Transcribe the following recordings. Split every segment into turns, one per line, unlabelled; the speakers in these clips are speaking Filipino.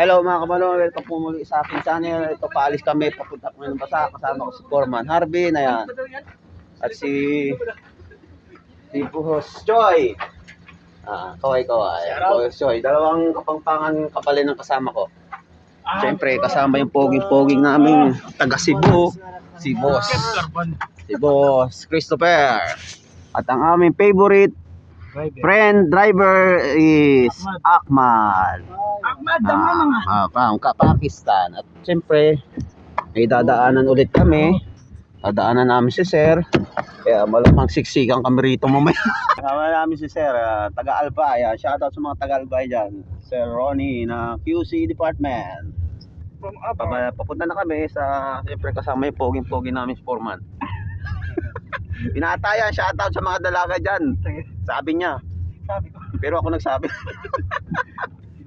Hello mga kabalo, welcome po muli sa aking channel. Ito paalis kami, papunta kami ng basa. Kasama ko si Foreman Harvey na yan. At si si Buhos Joy. Ah, kaway kaway. Buhos Joy. Dalawang kapangpangan kapalin ng kasama ko. Siyempre, kasama yung poging-poging namin taga Cebu, si Boss. Si Boss Christopher. At ang aming favorite friend driver is Ahmad.
Ahmad,
Ah, ah, from Ka- Pakistan. At siyempre, may dadaanan ulit kami. Dadaanan namin si Sir. Kaya malamang siksikan kami rito mamaya. Kasama namin si Sir, ah, taga Alba. Yan. Shoutout sa mga taga Alba dyan. Sir Ronnie na QC Department.
From
Papa, papunta na kami sa, siyempre kasama yung poging-pogi namin si Foreman. Pinatayan, shoutout sa mga dalaga dyan. Sabi niya.
Sabi ko,
Pero ako nagsabi.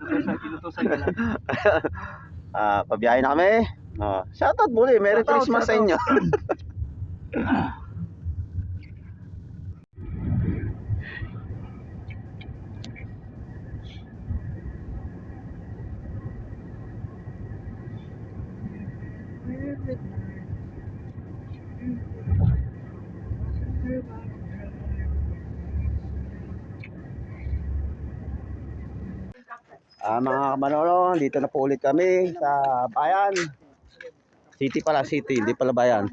tinutusan, tinutusan ka lang.
Ah, pabiyahe na kami. Ah, shoutout muli. Merry
Shoutout,
Christmas sa inyo. Ah, mga kamanolo, dito na po ulit kami sa bayan. City pala, city, hindi pala bayan.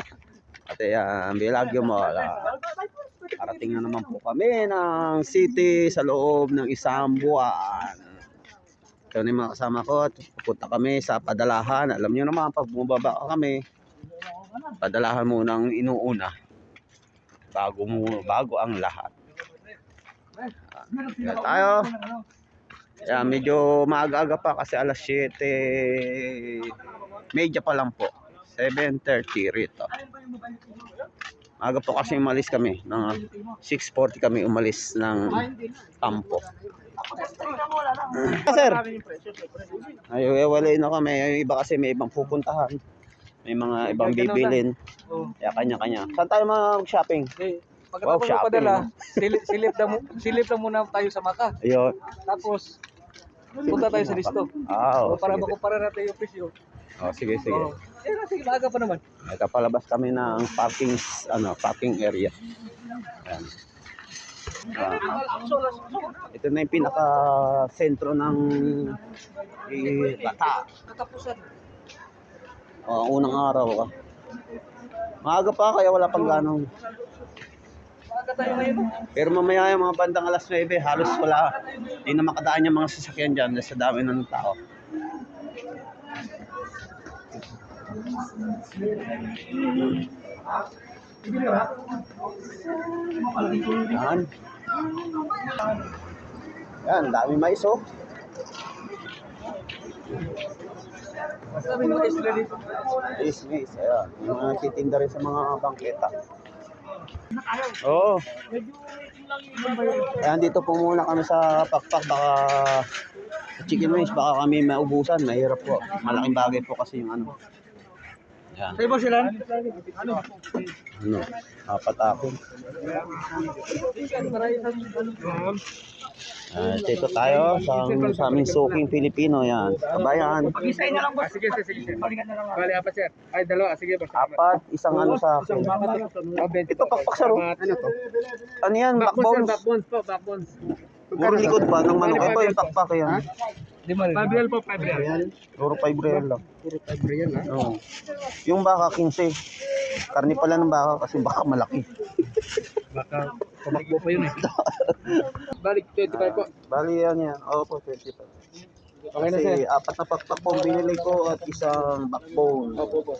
At uh, Bilagyo Mall. ah. Parating na naman po kami ng city sa loob ng isang buwan. Ito na mga kasama ko. Pupunta kami sa padalahan. Alam niyo naman, pag bumaba kami, padalahan muna ang inuuna. Bago, mo, bago ang lahat. Ah, kaya tayo. Yeah, medyo maaga-aga pa kasi alas 7 medya pa lang po. 7.30 rito. Maaga po kasi umalis kami. Ng 6.40 kami umalis ng kampo. Ah, sir, ay, walay na kami. Yung iba kasi may ibang pupuntahan. May mga ibang bibilin. Kaya kanya-kanya. Saan tayo mag-shopping?
Eh,
Wow,
pagkatapos
shopping,
wow, padala, silip, silip, na, silip na muna tayo sa mata.
Ayun.
Tapos, punta tayo sa listo.
Ah,
Oh,
oh,
para
sige.
makumpara natin yung presyo.
Oh, sige, sige.
Oh. Eh, sige, maaga pa naman.
Ito palabas kami ng parking ano, parking area. Ayan. Ah, ito na yung pinaka sentro ng eh, Bata.
Katapusan.
Oh, ang unang araw ka. Maaga pa kaya wala pang ganong. Pero mamaya yung mga bandang alas 9, halos wala. Hindi na makadaan yung mga sasakyan dyan dahil sa dami ng tao. Yan. Yan, dami mais oh. Mais, mais. Ayan. Yung mga titinda rin sa mga bangketa. Oo. Kaya dito po muna kami sa pakpak. Baka chicken wings, baka kami maubusan. Mahirap po. Malaking bagay po kasi yung ano. Yan.
Sa'yo ba sila? Ano?
Ano? Apat ako. Ah, dito tayo sa, sa aming suking Pilipino. Yan. Kabayan.
Pag-isay na lang ba? Sige, sige, sige. Balikan na lang. Bali, apat sir. Ay, dalawa. Sige, basta.
Apat, isang ano sa akin. Ito pakpak sa.
Ano to?
Ano yan?
Backbones.
Backbones.
Po, backbones.
Puro likod ba ng manok? Ito yung pakpak yan.
Di ba? 5 real po, 5 real.
Puro 5 real lang.
Puro 5 real ha.
Oo. Yung baka 15. Karni pala ng baka kasi baka malaki.
Baka tumakbo pa yun eh. Balik, 25 po.
Bali yan yan. Opo, 25.
Okay na sir.
Kasi apat na pakpak po ang binili ko at isang backbone.
Opo po.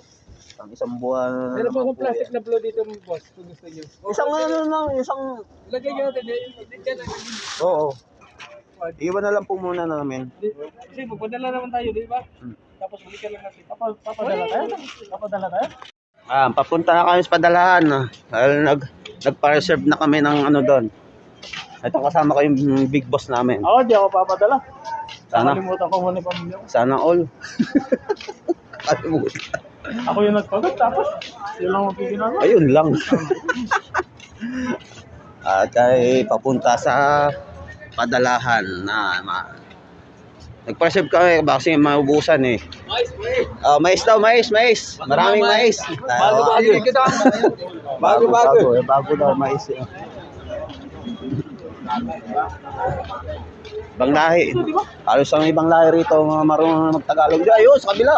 Ang isang buwan.
Meron po akong plastic na blow dito boss kung gusto nyo.
Isang ano lang, isang...
Lagay nyo natin. Diyan lang.
Oo. Iwan na lang po muna namin.
Kasi pupunta naman tayo, di ba?
Hmm.
Tapos balikan lang natin. Papa, papadala tayo? Papadala tayo?
Ah, papunta na kami sa padalahan. ah. Dahil nag nagpa-reserve na kami ng ano doon. Ito kasama ko yung big boss namin.
Oo, di ako papadala.
Sana
Kalimutan ko muna yung pamilya ko.
sana all. Kalimutan.
Ako yung nagpagod, tapos yun lang ang naman.
Ayun lang. At ay papunta sa padalahan na ma- Nagpa-serve kami kasi maubusan eh. Oh, mais daw, mais, mais. Maraming mais.
Bago bago.
Bago, bago. eh, Bago daw, mais. eh. Ibang lahi. Halos ang ibang lahi rito, mga marunong na magtagalog. Ayun, sa kabila.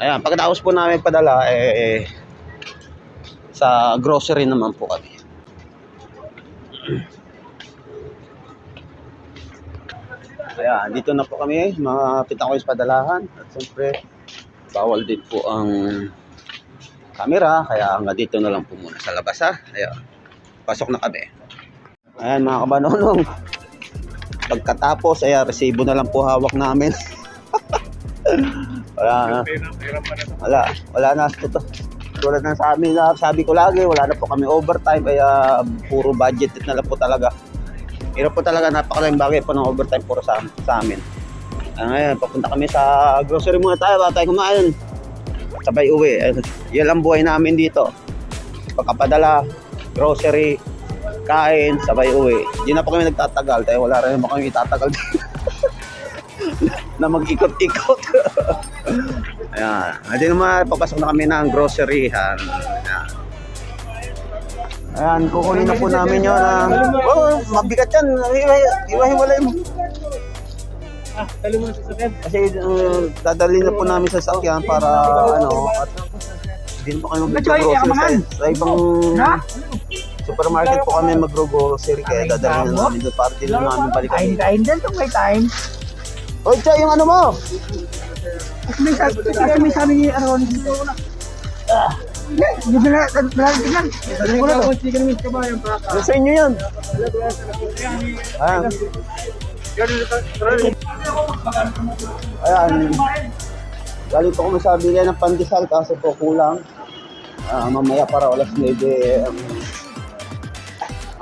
Ayan, pagkatapos po namin padala, eh, sa grocery naman po kami. Ayan, dito na po kami, mga pitang ko padalahan. At siyempre, bawal din po ang camera, kaya hanggang dito na lang po muna sa labas ha. Ayan, pasok na kami. Ayan mga kabanonong, pagkatapos, ayan, resibo na lang po hawak namin. wala na, wala, wala na ito. Tulad ng sa amin na sabi ko lagi, wala na po kami overtime, kaya puro budget na lang po talaga. Hirap po talaga, napakalaking bagay po ng overtime puro sa, sa amin. Ah, ngayon, papunta kami sa grocery muna tayo, bago tayo kumain. Sabay uwi. Eh, Yan ang buhay namin dito. Pagkapadala, grocery, kain, sabay uwi. Hindi na po kami nagtatagal, tayo wala rin naman kami itatagal na mag-ikot-ikot. Ayan. Hindi naman, papasok na kami ng grocery. Ayan. Ayan, kukunin na po namin yun. ah. Oo, mabigat yan. Iwahiwalay mo.
Ah, talo mo sa sakyan.
Kasi uh, dadalhin na po namin sa sakyan para ano, at din po kami mag-grocery sa, sa ibang supermarket po kami mag-grocery kaya dadalhin na namin doon para din na namin balikan
Kain
dito.
kain din tong may time.
Oy, Cha, yung ano mo?
Kasi may sabi, ni Aaron dito. Ah,
Ano sa inyo yan? Ayan. Ayan. Po kami sa bilihan ng pandesal kaso po kulang. Ah, mamaya para alas 9 um,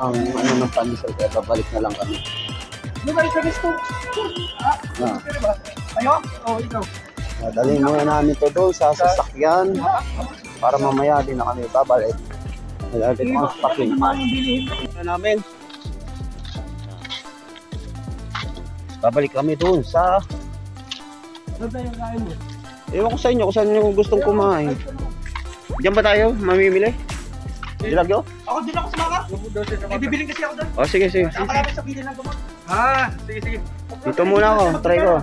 ang ano ng pandesal kaya babalik na lang kami.
Ba isa gusto?
Ah,
Ayo? Oh, ikaw.
ah, dalhin muna namin to doon sa sasakyan para mamaya din na kami babalik. Ko ang packing. na namin. Babalik kami doon sa
Doon tayo kain mo.
Ewan ko sa inyo kung saan nyo gustong kumain. Diyan ba tayo? Mamimili? Dilagyo?
Ako din ako sumama. May bibiling kasi ako doon.
O sige, sige.
Nakalapit sa bilin ng gamot.
Ah, sige sige.
Dito muna ako. Try ko.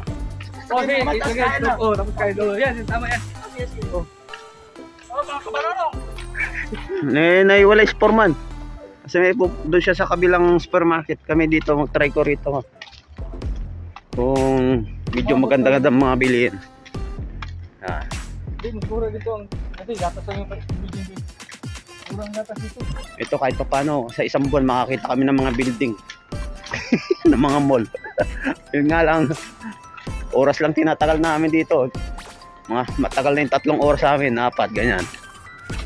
Oh, sige, sige. Oh, tapos kayo dolo. Yan, tama yan.
Oh, mga kabarano.
Eh, naiwala yung sportman. Kasi may doon siya sa kabilang supermarket. Kami dito, try ko rito. Kung medyo maganda-ganda ang mga bilihin. Ah,
Hindi, mas mura dito ang... Kasi gatas lang yung building. Murang gatas dito.
ito kahit pa paano, sa isang buwan makakita kami ng mga building. ng mga mall. Yun nga lang, oras lang tinatagal namin dito. Mga matagal na yung tatlong oras sa amin, apat, ganyan.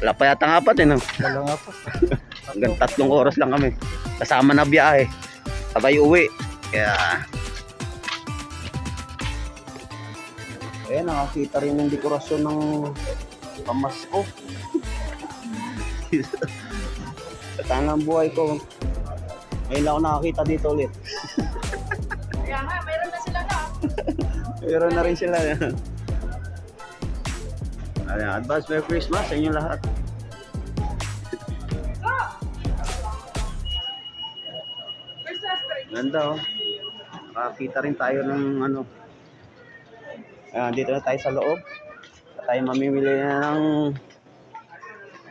Wala pa yata ng apat eh, no?
Wala nga po.
Hanggang tatlong oras lang kami. Kasama na biyahe. Sabay uwi. Kaya... Ayan, nakakita rin yung dekorasyon ng pamasko. Sa tanang buhay ko. Ngayon lang ako nakakita dito ulit.
Kaya nga, mayroon na sila na.
Meron na rin sila. Ayan, advance Merry Christmas sa inyo lahat. Ganda oh. Makakita rin tayo ng ano. Ayan, dito na tayo sa loob. At tayo mamimili na ng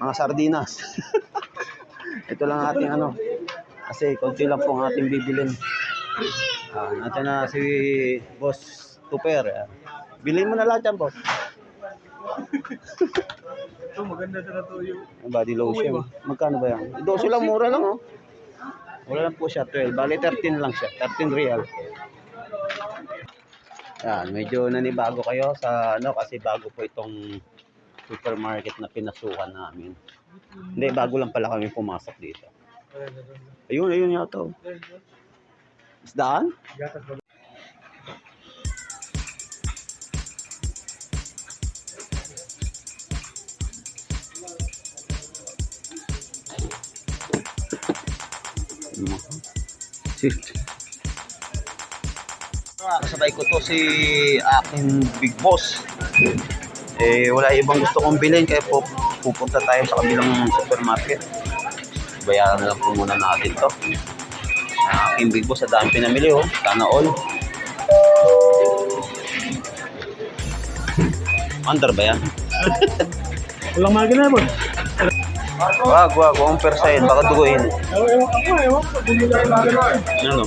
mga sardinas. Ito lang ating ano. Kasi konti lang po ang ating bibilin. Ah, natin na si Boss Tuper. Ah. Bilhin mo na lahat yan, boss.
Ito, maganda sa natuyo.
Ang body lotion. Magkano ba yan? 12 lang, mura lang, oh. Wala lang po siya, 12. Bali, 13 lang siya. 13 real. Yan, medyo nanibago kayo sa ano kasi bago po itong supermarket na pinasukan namin. Hindi, bago lang pala kami pumasok dito. Ayun, ayun yata. oh. Isdaan?
Ba?
Shit. Kasabay ko to si aking big boss. Eh, wala ibang gusto kong bilhin kaya po, pupunta tayo sa kabilang supermarket. Bayaran na lang po muna natin to. Ang aking big boss, sa dami pinamili oh. Sana all. Under ba yan?
Walang mga ganun
Wag, wag, 1%. Baka duguin. Ano?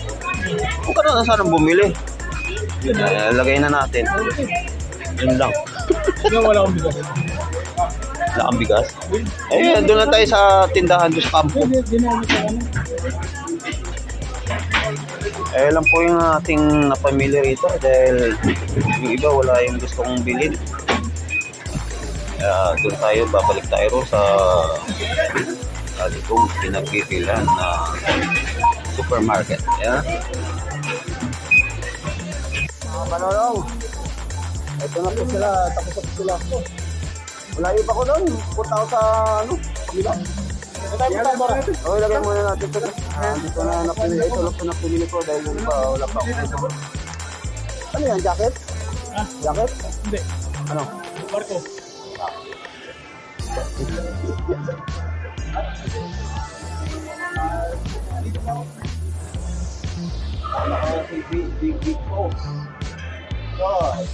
Kung ka na sana bumili. Eh, lagay na natin. Yun lang.
Wala akong bigas.
Wala kang bigas. Eh, doon na tayo sa tindahan doon sa kampo. Eh, lang po yung ating napamili rito dahil yung iba wala yung gusto kong bilhin. Kaya doon tayo, babalik tayo sa sabi kong pinagpipilan na supermarket. Yeah? Mga panolong, ito na po sila, tapos na po sila. Wala iba ko doon, punta ako sa ano, kabila. Okay, lagyan muna natin ito. Ah, dito na napili. Ito lang po napili ko dahil yung iba wala pa ako dito. Ano yan, jacket?
Ah,
Jacket?
hindi.
Ano?
Barko.
Big, big, big boss. God.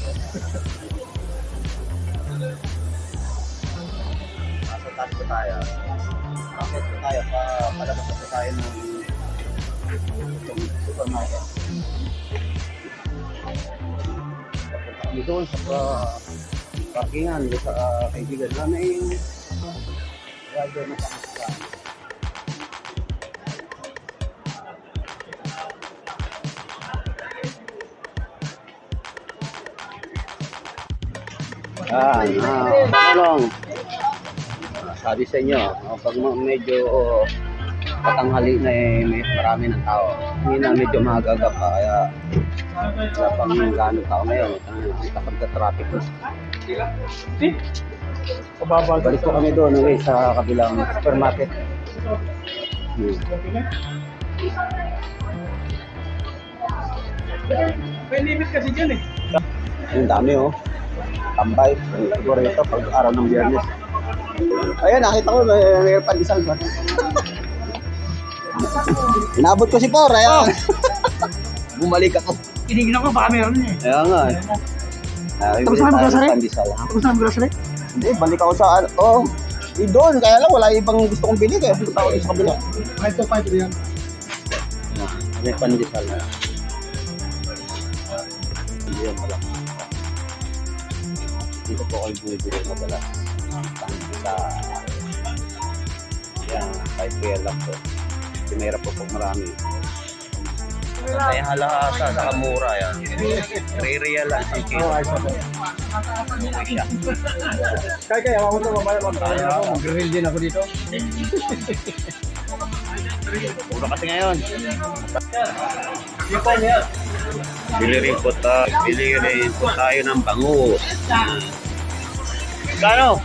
Nasa taas po tayo. Bakit po tayo? Pa, palabas po tayo ng itong supermarket. Papunta kami doon sa parkingan sa uh, kaibigan namin. Rider na sa Ah, ah, ano Sabi sa inyo, oh, pag medyo oh, patanghali na eh, may marami ng tao. Hindi na medyo magagap kaya wala pang gano'ng tao ngayon. Ang takot na traffic.
Eh? Kababa.
Balik ko kami doon ulit sa kabilang supermarket. Hmm.
May limit kasi dyan eh.
Ang dami oh. Tambay. Siguro ito pag araw ng biyernes. Ayan, nakita ko may, may pandesal ba? Inabot ko si Por, ayan. Bumalik ako.
Tinignan ko, baka meron eh.
Kaya nga. eh. Ah,
Tapos
pandesal, ha?
Tapos na grocery?
Hindi, balik ako sa ano. Oh, di doon. Kaya lang, wala ibang gusto kong bili. Kaya punta ako sa kabila.
May to five yan.
Ah, May pandesal na. Hindi yan wala. Dito po kayo bumibili madalas. Pandesal. Yan, 5 real lang po. Kasi mahirap po pag marami. Kaya halahasa, saka mura yan. 3 real lang, isang kilo. Okay siya.
Kaya kaya, ako ito mamaya magkakain ako. Mag-grill din ako dito.
Mura kasi ngayon. Bili rin po tayo, bili rin po tayo ng bangus. Kano?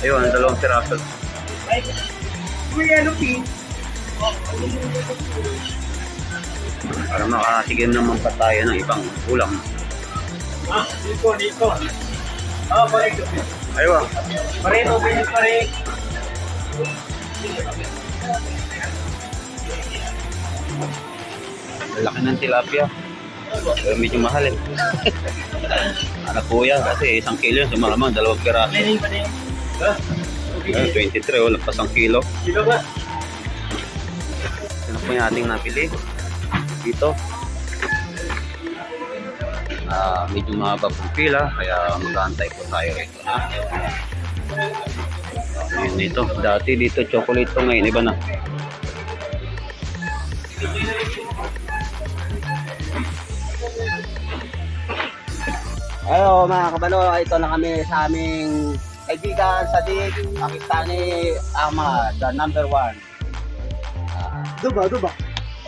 Ayun, dalawang piraso.
May yellow pink.
Para makasigim naman pa tayo ng ibang ulam.
Ah, dito, dito. Ah, balik.
Ayun.
Pareto, bilis pareto.
Ang laki ng tilapia. Pero medyo mahal eh. Anak ko yan kasi isang kilo yun, sumalamang dalawang piraso. Ayun, 23, wala pa isang kilo.
Dito ba?
Ano po yung ating napili? Dito. Ah, medyo mahaba pong pila, kaya mag-aantay po tayo rito. Ha? Ayun dito. Dati dito chocolate to ngayon, iba na. Ayo mga kabalo, ito na kami sa aming kaibigan sa Dik, Pakistani Ahmad, the number one. Ah,
Duba, duba.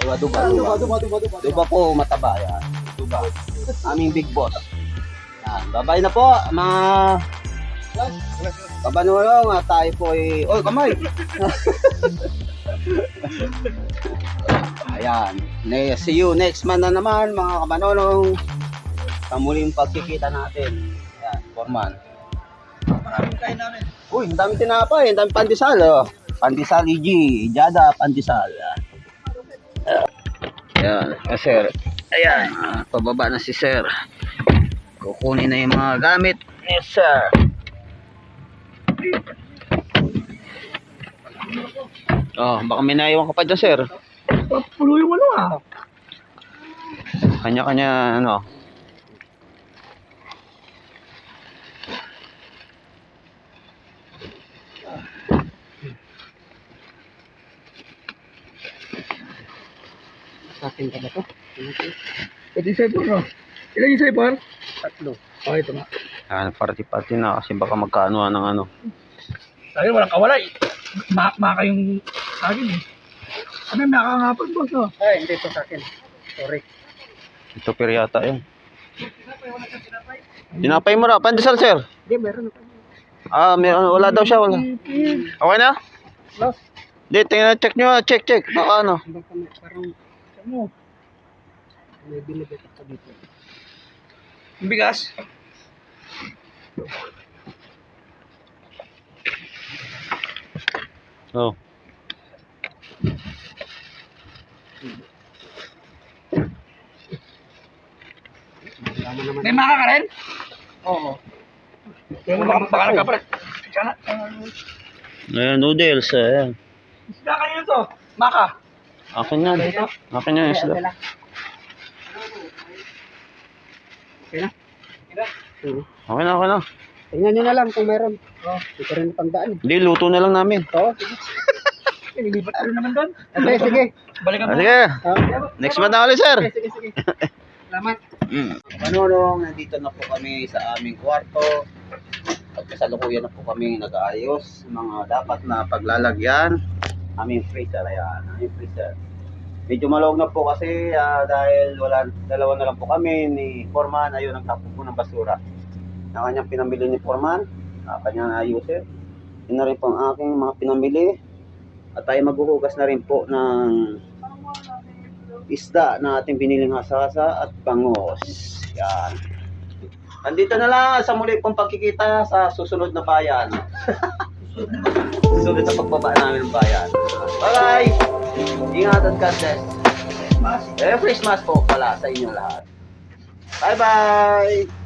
Duba, duba,
Duba,
duba.
duba, duba, duba.
Duba po mataba yan. Duba. Aming big boss. Yan. Babay na po mga kabanulong at tayo po ay... Oy, kamay! Ayan. See you next month na naman mga kamanonong. Sa muling pagkikita natin. Yan, Foreman. Uy, ang dami tinapay, ang dami pandesal. Oh. Pandesal EG, Jada pandesal. Ayan, ah, sir. Ayan, ah, pababa na si sir. Kukunin na yung mga gamit ni sir. Oh, baka may naiwan ka pa dyan, sir.
Pulo yung ano ah.
Kanya-kanya, ano.
Akin ka ba to?
Pwede yung cellphone no? Ilan yung cellphone?
Tatlo.
Oh, ito nga.
Yan, party-party na kasi baka magkano ng ano.
Sabi walang kawala eh. Ma maka yung sa akin eh. Ano yung nakangapag boss no?
Ay, hindi to sa akin. Sorry.
Ito pero yata yun. Tinapay mo na. Pandesal, sir.
Hindi, meron ako.
Ah, may, wala daw siya, wala. Okay na?
Lost.
Hindi, tingnan, check nyo. Check, check. Baka ano.
Parang, ano, may binibit ako dito.
Ang bigas.
Oh.
May maka ka rin?
Oo.
Yung baka, baka nagkapalit. Sana.
Ayan, noodles. Ayan.
Isda kanino to? Maka.
Akin yan. Akin yan, isda.
Okay na. Okay na?
Okay na, okay na.
Tingnan nyo na lang kung meron. Oh, ko rin pangdaan.
Hindi, luto na lang namin.
Oo, sige.
Nilipat ko rin naman doon.
Okay, sige.
Balikan mo.
sige. Next month na ulit, sir.
sige, sige, sige. Salamat.
Mm. Manulong, nandito na po kami sa aming kwarto. At kasalukuyan na po kami nag-aayos. Mga dapat na paglalagyan. Aming freezer, ayan. Aming freezer. Medyo malawag na po kasi ah, dahil wala, dalawa na lang po kami ni Foreman. Ayun, nagtapon po ng basura. Na kanyang pinamili ni Foreman. Uh, kanyang ayusin. Yun na rin po ang aking mga pinamili. At tayo maghuhugas na rin po ng isda na ating biniling hasa-hasa at bangos. Yan. Nandito na lang sa muli pong pagkikita sa susunod na bayan. susunod na pagbaba namin ng bayan. Bye-bye! Ingat at God bless. Merry Christmas po pala sa inyo lahat. Bye-bye!